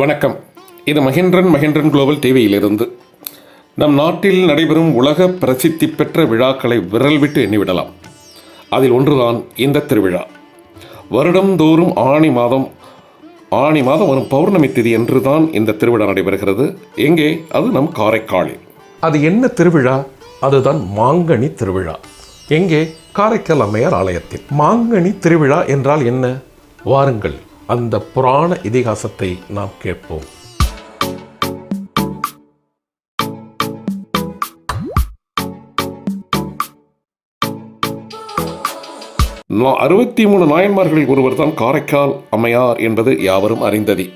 வணக்கம். இது மகேந்திரன் மகேந்திரன் குளோபல் டிவியிலிருந்து நம் நாட்டில் நடைபெறும் உலக பிரசித்தி பெற்ற விழாக்களை விரல் விட்டு எண்ணிவிடலாம். அதில் ஒன்றுதான் இந்த திருவிழா. வருடந்தோறும் ஆணி மாதம் ஆணி மாதம் வரும் பௌர்ணமி திதி என்று தான் இந்த திருவிழா நடைபெறுகிறது. எங்கே? அது நம் காரைக்காலில். அது என்ன திருவிழா? அதுதான் மாங்கனி திருவிழா. எங்கே? காரைக்கால் அம்மையார் ஆலயத்தில். மாங்கனி திருவிழா என்றால் என்ன? வாருங்கள். அந்த புராண இதிகாசத்தை நாம் கேட்போம். நா- அறுபத்தி மூணு நாயன்மார்களில் ஒருவர் தான் காரைக்கால் அம்மையார் என்பது யாவரும் அறிந்ததி.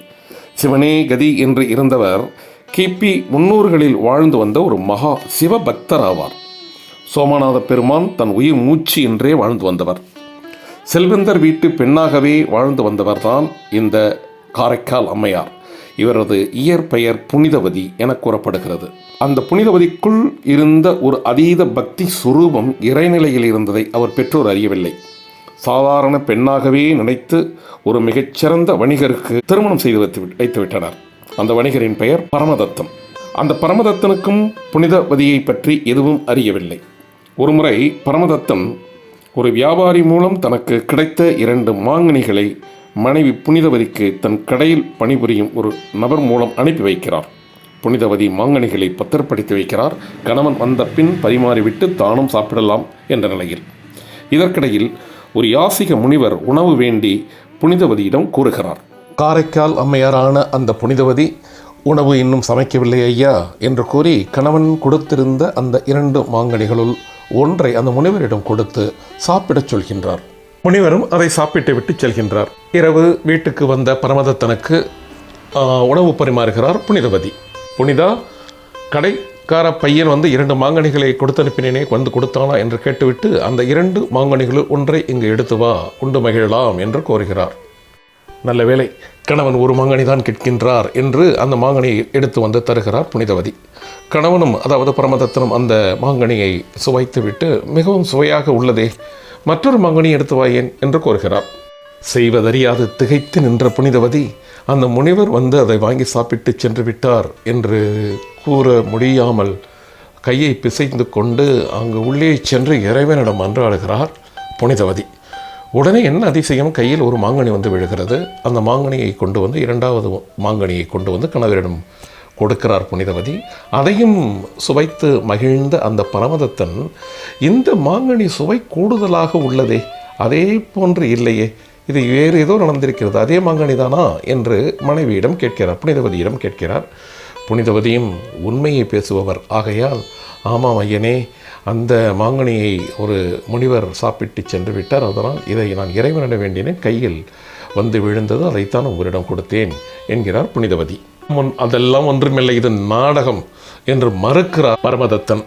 சிவனே கதி என்று இருந்தவர் கிபி முன்னூறுகளில் வாழ்ந்து வந்த ஒரு மகா சிவபக்தர் ஆவார் சோமநாத பெருமான் தன் உயிர் மூச்சு என்றே வாழ்ந்து வந்தவர். செல்வந்தர் வீட்டு பெண்ணாகவே வாழ்ந்து வந்தவர்தான் இந்த காரைக்கால் அம்மையார். இவரது இயற்பெயர் புனிதவதி என கூறப்படுகிறது. அந்த புனிதவதிக்குள் இருந்த ஒரு அதீத பக்தி சுரூபம் இறைநிலையில் இருந்ததை அவர் பெற்றோர் அறியவில்லை. சாதாரண பெண்ணாகவே நினைத்து ஒரு மிகச்சிறந்த வணிகருக்கு திருமணம் செய்து வைத்து வைத்துவிட்டனர் அந்த வணிகரின் பெயர் பரமதத்தம். அந்த பரமதத்தனுக்கும் புனிதவதியை பற்றி எதுவும் அறியவில்லை. ஒருமுறை பரமதத்தன் ஒரு வியாபாரி மூலம் தனக்கு கிடைத்த இரண்டு மாங்கனிகளை மனைவி புனிதவதிக்கு தன் கடையில் பணிபுரியும் ஒரு நபர் மூலம் அனுப்பி வைக்கிறார். புனிதவதி மாங்கனிகளை பத்திரப்படுத்தி வைக்கிறார். கணவன் வந்த பின் பரிமாறிவிட்டு தானும் சாப்பிடலாம் என்ற நிலையில். இதற்கிடையில் ஒரு யாசிக முனிவர் உணவு வேண்டி புனிதவதியிடம் கூறுகிறார். காரைக்கால் அம்மையாரான அந்த புனிதவதி உணவு இன்னும் சமைக்கவில்லை ஐயா என்று கூறி கணவன் கொடுத்திருந்த அந்த இரண்டு மாங்கனிகளுள் ஒன்றை அந்த முனிவரிடம் கொடுத்து சாப்பிடச் சொல்கின்றார். முனிவரும் அதை சாப்பிட்டு விட்டு செல்கின்றார். இரவு வீட்டுக்கு வந்த பரமதத்தனுக்கு உணவு பரிமாறுகிறார் புனிதவதி புனிதா கடைக்கார பையன் வந்து இரண்டு மாங்கனிகளை கொடுத்து அனுப்பினேனே வந்து கொடுத்தானா என்று கேட்டுவிட்டு அந்த இரண்டு மாங்கனிகளுள் ஒன்றை இங்கு எடுத்து வா உண்டு மகிழலாம் என்று கோருகிறார். நல்ல வேளை கணவன் ஒரு மாங்கனி தான் கேட்கின்றார் என்று அந்த மாங்கனியை எடுத்து வந்து தருகிறார் புனிதவதி. கணவனும் அதாவது பரமதத்தனும் அந்த மாங்கனியை சுவைத்துவிட்டு மிகவும் சுவையாக உள்ளதே மற்றொரு மாங்கனி எடுத்து வாயேன் என்று கோருகிறார். செய்வதறியாது திகைத்து நின்ற புனிதவதி அந்த முனிவர் வந்து அதை வாங்கி சாப்பிட்டு சென்று விட்டார் என்று கூற முடியாமல் கையை பிசைந்து கொண்டு அங்கு உள்ளே சென்று இறைவனிடம் அன்றாடுகிறார் புனிதவதி. உடனே என்ன அதிசயம்? கையில் ஒரு மாங்கனி வந்து விழுகிறது. அந்த மாங்கனியை கொண்டு வந்து இரண்டாவது மாங்கனியை கொண்டு வந்து கணவரிடம் கொடுக்கிறார் புனிதவதி. அதையும் சுவைத்து மகிழ்ந்த அந்த பரமதத்தன் இந்த மாங்கனி சுவை கூடுதலாக உள்ளதே அதே போன்று இல்லையே இது வேறு ஏதோ நடந்திருக்கிறது அதே மாங்கனி தானா? என்று மனைவியிடம் கேட்கிறார் புனிதவதியிடம் கேட்கிறார். புனிதவதியும் உண்மையை பேசுபவர் ஆகையால் ஆமாம் ஐயனே அந்த மாங்கனியை ஒரு முனிவர் சாப்பிட்டு சென்று விட்டார். அதனால் இதை நான் இறைவனிட வேண்டினேன். கையில் வந்து விழுந்தது அதைத்தான் உங்களிடம் கொடுத்தேன் என்கிறார் புனிதவதி. முன் அதெல்லாம் ஒன்றுமில்லை. இது நாடகம் என்று மறுக்கிறார் பரமதத்தன்.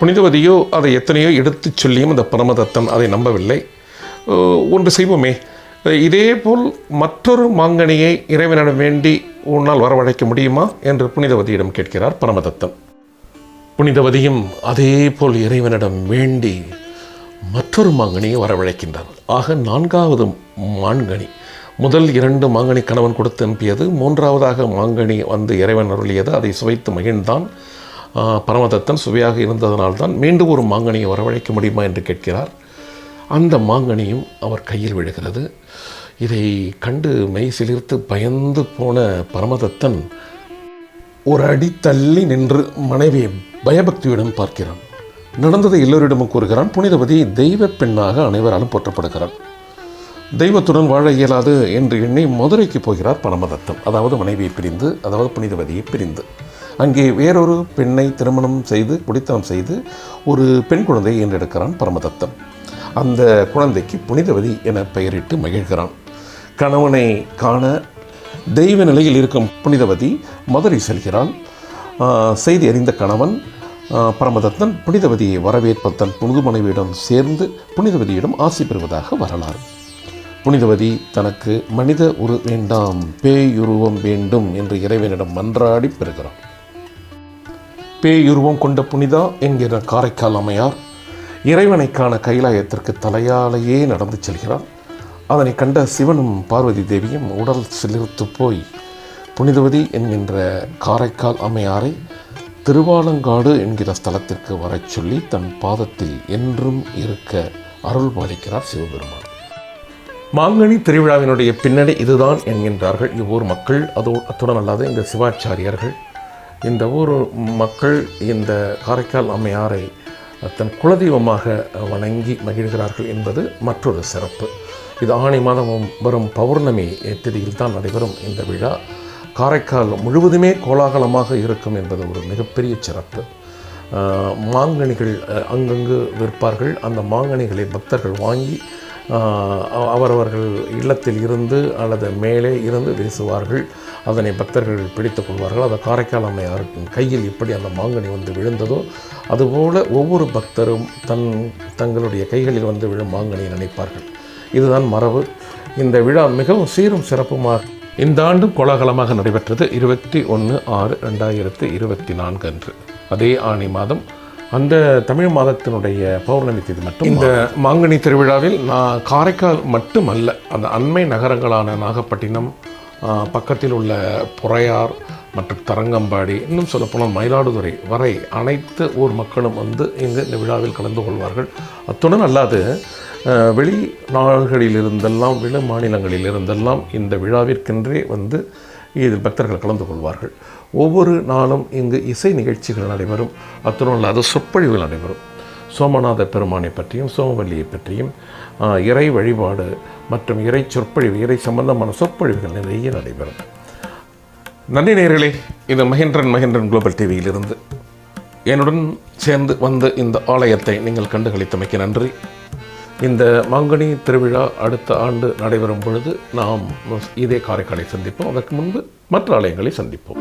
புனிதவதியோ அதை எத்தனையோ எடுத்துச் சொல்லியும் அந்த பரமதத்தன் அதை நம்பவில்லை. ஒன்று செய்வோமே. இதேபோல் மற்றொரு மாங்கனியை இறைவனிடம் வேண்டி உன்னால் வரவழைக்க முடியுமா? என்று புனிதவதியிடம் கேட்கிறார் பரமதத்தன். புனிதவதியும் அதே போல் இறைவனிடம் வேண்டி மற்றொரு மாங்கனியை வரவழைக்கின்றார் ஆக நான்காவது மாங்கனி முதல் இரண்டு மாங்கனி கணவன் கொடுத்து அனுப்பியது மூன்றாவதாக மாங்கனி வந்து இறைவன் அருளியது அதை சுவைத்து மகிழ்ந்தான். பரமதத்தன் சுவையாக இருந்ததனால்தான் மீண்டும் ஒரு மாங்கனியை வரவழைக்க முடியுமா என்று கேட்கிறார். அந்த மாங்கனியும் அவர் கையில் விழுகிறது. இதை கண்டு மெய் சிலிர்த்து பயந்து போன பரமதத்தன் ஒரு அடி தள்ளி நின்று மனைவியை பயபக்தியுடன் பார்க்கிறான். நடந்ததை எல்லோரிடமும் கூறுகிறான் புனிதவதி தெய்வ பெண்ணாக அனைவராலும் போற்றப்படுகிறான் தெய்வத்துடன் வாழ இயலாது என்று எண்ணி மதுரைக்கு போகிறார் பரமதத்தம் அதாவது மனைவியை பிரிந்து அதாவது புனிதவதியை பிரிந்து. அங்கே வேறொரு பெண்ணை திருமணம் செய்து குடித்தனம் செய்து ஒரு பெண் குழந்தையை என்றெடுக்கிறான் பரமதத்தம். அந்த குழந்தைக்கு புனிதவதி என பெயரிட்டு மகிழ்கிறான். கணவனை காண தெய்வ நிலையில் இருக்கும் புனிதவதி மதுரை செல்கிறாள். செய்தி அறிந்த கணவன் பரமதத்தன் புனிதவதியை வரவேற்ப தன் புனித மனைவியிடம் சேர்ந்து புனிதவதியிடம் ஆசி பெறுவதாக வரலாறு. புனிதவதி தனக்கு மனித உரு வேண்டாம் பேயுருவம் வேண்டும் என்று இறைவனிடம் மன்றாடி பெறுகிறான் பேயுருவம் கொண்ட புனிதா என்கிற காரைக்கால் அம்மையார் இறைவனை காண கைலாயத்திற்கு தலையாலேயே நடந்து செல்கிறார். அதனை கண்ட சிவனும் பார்வதி தேவியும் உடல் சிலிர்த்து போய் புனிதவதி என்கின்ற காரைக்கால் அம்மையாரை திருவாலங்காடு என்கிற ஸ்தலத்திற்கு வரச் சொல்லி தன் பாதத்தில் என்றும் இருக்க அருள் பாலிக்கிறார் சிவபெருமான். மாங்கனி திருவிழாவினுடைய பின்னணி இதுதான் என்கின்றார்கள். இவ்வூர் மக்கள் அதோ அத்துடன் அல்லாத இந்த சிவாச்சாரியர்கள் இந்த ஊர் மக்கள் இந்த காரைக்கால் அம்மையாரை தன் குலதெய்வமாக வணங்கி மகிழ்கிறார்கள் என்பது மற்றொரு சிறப்பு. இது ஆணி மாதமும் வரும் பௌர்ணமி திதியில் தான் நடைபெறும் இந்த விழா. காரைக்கால் முழுவதுமே கோலாகலமாக இருக்கும் என்பது ஒரு மிகப்பெரிய சிறப்பு. மாங்கனிகள் அங்கங்கு விற்பார்கள். அந்த மாங்கனிகளை பக்தர்கள் வாங்கி அவரவர்கள் இல்லத்தில் இருந்து அல்லது மேலே இருந்து வீசுவார்கள். அதனை பக்தர்கள் பிடித்துக் கொள்வார்கள். அந்த காரைக்கால் அம்மையாரின் கையில் எப்படி அந்த மாங்கனி வந்து விழுந்ததோ அதுபோல ஒவ்வொரு பக்தரும் தன் தங்களுடைய கைகளில் வந்து விழும் மாங்கனியை நினைப்பார்கள். இதுதான் மரபு. இந்த விழா மிகவும் சீரும் சிறப்புமாக இந்த ஆண்டு கோலாகலமாக நடைபெற்றது இருபத்தி ஒன்று ஆறு ரெண்டாயிரத்து இருபத்தி நான்கு அன்று. அதே ஆணி மாதம் அந்த தமிழ் மாதத்தினுடைய பௌர்ணமி தேதி மட்டும் இந்த மாங்கனி திருவிழாவில் நான் காரைக்கால் மட்டுமல்ல அந்த அண்மை நகரங்களான நாகப்பட்டினம் பக்கத்தில் உள்ள புறையார் மற்றும் தரங்கம்பாடி இன்னும் சொல்லப்போனால் மயிலாடுதுறை வரை அனைத்து ஊர் மக்களும் வந்து இங்கு இந்த விழாவில் கலந்து கொள்வார்கள். அத்துடன் அல்லாது வெளி நாடுகளில் இருந்தெல்லாம் வெளி மாநிலங்களில் இருந்தெல்லாம் இந்த விழாவிற்கென்றே வந்து இதில் பக்தர்கள் கலந்து கொள்வார்கள். ஒவ்வொரு நாளும் இங்கு இசை நிகழ்ச்சிகள் நடைபெறும். அத்துடன் அல்லாது சொற்பொழிவுகள் நடைபெறும். சோமநாத பெருமானை பற்றியும் சோமவல்லியை பற்றியும் இறை வழிபாடு மற்றும் இறை சொற்பொழிவு இறை சம்பந்தமான சொற்பொழிவுகள் நிறைய நடைபெறும். நன்றி நேர்களே இது மகேந்திரன் மகேந்திரன் குளோபல் டிவியிலிருந்து. என்னுடன் சேர்ந்து வந்த இந்த ஆலயத்தை நீங்கள் கண்டுகளித்தமைக்கு நன்றி. இந்த மாங்கனி திருவிழா அடுத்த ஆண்டு நடைபெறும் பொழுது நாம் இதே காரைக்காலை சந்திப்போம். அதற்கு முன்பு மற்ற ஆலயங்களை சந்திப்போம்.